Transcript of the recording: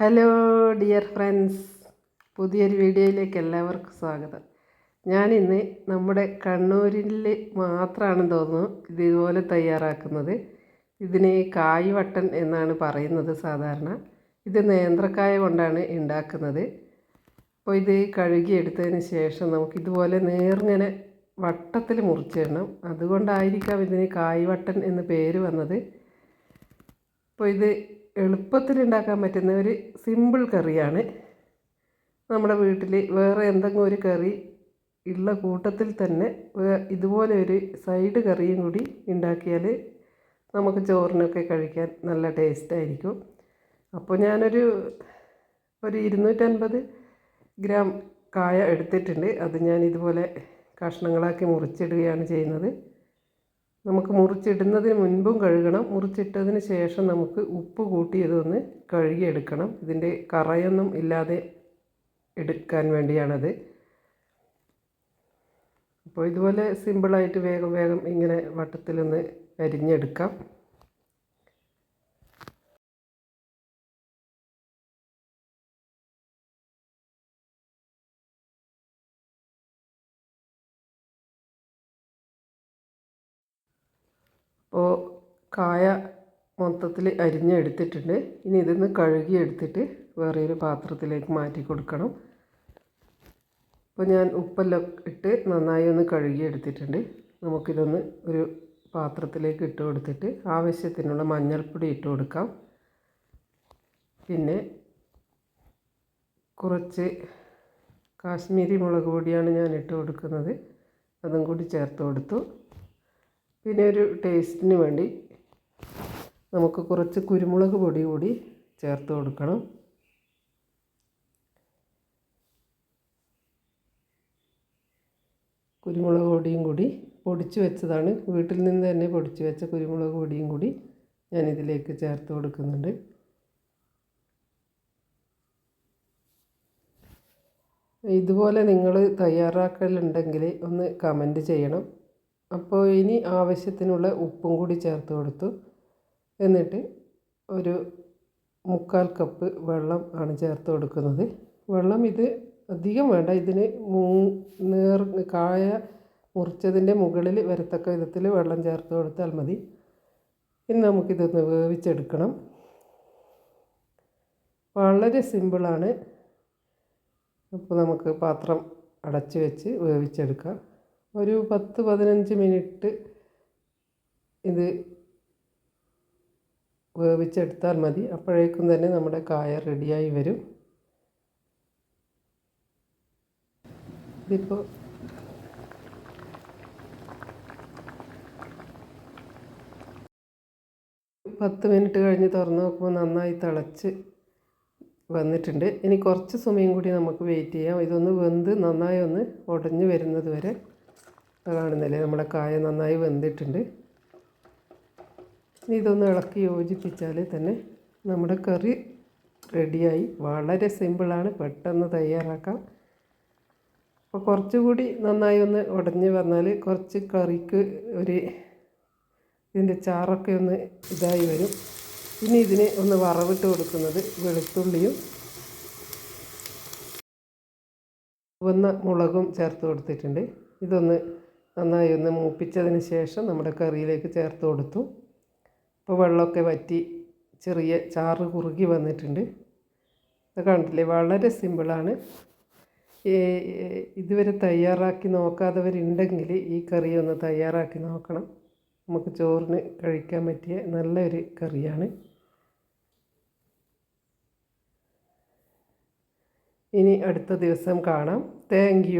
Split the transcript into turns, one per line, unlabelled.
Hello dear friends പുതിയൊരു വീഡിയോയിലേക്ക് എല്ലാവർക്കും സ്വാഗതം. ഞാനിന്ന് നമ്മുടെ കണ്ണൂരിൽ മാത്രമാണെന്ന് തോന്നുന്നു ഇത് ഇതുപോലെ തയ്യാറാക്കുന്നത്. ഇതിന് കായ് വട്ടൻ എന്നാണ് പറയുന്നത് സാധാരണ. ഇത് നേന്ത്രക്കായ കൊണ്ടാണ് ഉണ്ടാക്കുന്നത്. അപ്പോൾ ഇത് കഴുകിയെടുത്തതിന് ശേഷം നമുക്ക് ഇതുപോലെ നേർങ്ങനെ വട്ടത്തിൽ മുറിച്ചിടണം. അതുകൊണ്ടായിരിക്കാം ഇതിന് കായ് വട്ടൻ എന്ന് പേര് വന്നത്. അപ്പോൾ ഇത് എളുപ്പത്തിൽ ഉണ്ടാക്കാൻ പറ്റുന്ന ഒരു സിമ്പിൾ കറിയാണ്. നമ്മുടെ വീട്ടിൽ വേറെ എന്തെങ്കിലും ഒരു കറി ഉള്ള കൂട്ടത്തിൽ തന്നെ ഇതുപോലെ ഒരു സൈഡ് കറിയും കൂടി ഉണ്ടാക്കിയാൽ നമുക്ക് ചോറിനൊക്കെ കഴിക്കാൻ നല്ല ടേസ്റ്റ് ആയിരിക്കും. അപ്പോൾ ഞാനൊരു ഒരു ഇരുന്നൂറ്റൻപത് ഗ്രാം കായ എടുത്തിട്ടുണ്ട്. അത് ഞാൻ ഇതുപോലെ കഷ്ണങ്ങളാക്കി മുറിച്ചിടുകയാണ് ചെയ്യുന്നത്. നമുക്ക് മുറിച്ചിടുന്നതിന് മുൻപും കഴുകണം. മുറിച്ചിട്ടതിന് ശേഷം നമുക്ക് ഉപ്പ് കൂട്ടി ഇതൊന്ന് കഴുകിയെടുക്കണം. ഇതിന്റെ കറയൊന്നും ഇല്ലാതെ എടുക്കാൻ വേണ്ടിയാണത്. അപ്പോൾ ഇതുപോലെ സിമ്പിളായിട്ട് വേഗം വേഗം ഇങ്ങനെ വട്ടത്തിലൊന്ന് അരിഞ്ഞെടുക്കാം. അപ്പോൾ കായ മൊത്തത്തിൽ അരിഞ്ഞെടുത്തിട്ടുണ്ട്. ഇനി ഇതൊന്ന് കഴുകി എടുത്തിട്ട് വേറെ ഒരു പാത്രത്തിലേക്ക് മാറ്റി കൊടുക്കണം. അപ്പോൾ ഞാൻ ഉപ്പെല്ലാം ഇട്ട് നന്നായി ഒന്ന് കഴുകി എടുത്തിട്ടുണ്ട് നമുക്കിതൊന്ന് ഒരു പാത്രത്തിലേക്ക് ഇട്ട് കൊടുത്തിട്ട് ആവശ്യത്തിനുള്ള മഞ്ഞൾപ്പൊടി ഇട്ട് കൊടുക്കാം. പിന്നെ കുറച്ച് കാശ്മീരി മുളക് പൊടിയാണ് ഞാൻ ഇട്ട് കൊടുക്കുന്നത്. അതും കൂടി ചേർത്ത് കൊടുത്തു. പിന്നെ ഒരു ടേസ്റ്റിന് വേണ്ടി നമുക്ക് കുറച്ച് കുരുമുളക് പൊടി കൂടി ചേർത്ത് കൊടുക്കണം. കുരുമുളക് പൊടിയും കൂടി പൊടിച്ച് വെച്ചതാണ്. വീട്ടിൽ നിന്ന് തന്നെ പൊടിച്ച് വെച്ച കുരുമുളക് പൊടിയും കൂടി ഞാൻ ഇതിലേക്ക് ചേർത്ത് കൊടുക്കുന്നുണ്ട്. ഇതുപോലെ നിങ്ങൾ തയ്യാറാക്കലുണ്ടെങ്കിൽ ഒന്ന് കമന്റ് ചെയ്യണം. അപ്പോൾ ഇനി ആവശ്യത്തിനുള്ള ഉപ്പും കൂടി ചേർത്ത് കൊടുത്തു. എന്നിട്ട് ഒരു മുക്കാൽ കപ്പ് വെള്ളം ആണ് ചേർത്ത് കൊടുക്കുന്നത്. വെള്ളം ഇത് അധികം വേണ്ട. ഇതിന് മൂ നേർ കായ മുറിച്ചതിന്റെ മുകളിൽ വരത്തക്ക വിധത്തിൽ വെള്ളം ചേർത്ത് കൊടുത്താൽ മതി. ഇനി നമുക്കിതൊന്ന് വേവിച്ചെടുക്കണം. വളരെ സിമ്പിളാണ്. അപ്പോൾ നമുക്ക് പാത്രം അടച്ച് വെച്ച് വേവിച്ചെടുക്കാം. ഒരു പത്ത് പതിനഞ്ച് മിനിറ്റ് ഇത് വേവിച്ചെടുത്താൽ മതി. അപ്പോഴേക്കും തന്നെ നമ്മുടെ കായ റെഡിയായി വരും. ഇതിപ്പോൾ പത്ത് മിനിറ്റ് കഴിഞ്ഞ് തുറന്ന് നോക്കുമ്പോൾ നന്നായി തിളച്ച് വന്നിട്ടുണ്ട്. ഇനി കുറച്ച് സമയം കൂടി നമുക്ക് വെയിറ്റ് ചെയ്യാം. ഇതൊന്ന് വെന്ത് നന്നായി ഒന്ന് ഉടഞ്ഞ് വരുന്നത് വരെ. കാണുന്നില്ലേ? നമ്മുടെ കായ നന്നായി വെന്തിട്ടുണ്ട്. ഇതൊന്ന് ഇളക്കി യോജിപ്പിച്ചാൽ തന്നെ നമ്മുടെ കറി റെഡിയായി. വളരെ സിമ്പിളാണ്. പെട്ടെന്ന് തയ്യാറാക്കാം. അപ്പോൾ കുറച്ചുകൂടി നന്നായി ഒന്ന് ഉടഞ്ഞ് വന്നാൽ കുറച്ച് കറിക്ക് ഒരു ഇതിന്റെ ചാറൊക്കെ ഒന്ന് ഇതായി വരും. ഇനി ഇതിന് ഒന്ന് വറവിട്ട് കൊടുക്കുന്നത് വെളുത്തുള്ളിയും വന്ന മുളകും ചേർത്ത് കൊടുത്തിട്ടുണ്ട്. ഇതൊന്ന് നന്നായി ഒന്ന് മൂപ്പിച്ചതിന് ശേഷം നമ്മുടെ കറിയിലേക്ക് ചേർത്ത് കൊടുത്തു. ഇപ്പോൾ വെള്ളമൊക്കെ വറ്റി ചെറിയ ചാറ് കുറുകി വന്നിട്ടുണ്ട്. അത് കണ്ടില്ലേ? വളരെ സിമ്പിളാണ്. ഇതുവരെ തയ്യാറാക്കി നോക്കാത്തവരുണ്ടെങ്കിൽ ഈ കറി ഒന്ന് തയ്യാറാക്കി നോക്കണം. നമുക്ക് ചോറിന് കഴിക്കാൻ പറ്റിയ നല്ലൊരു കറിയാണ്. ഇനി അടുത്ത ദിവസം കാണാം. താങ്ക്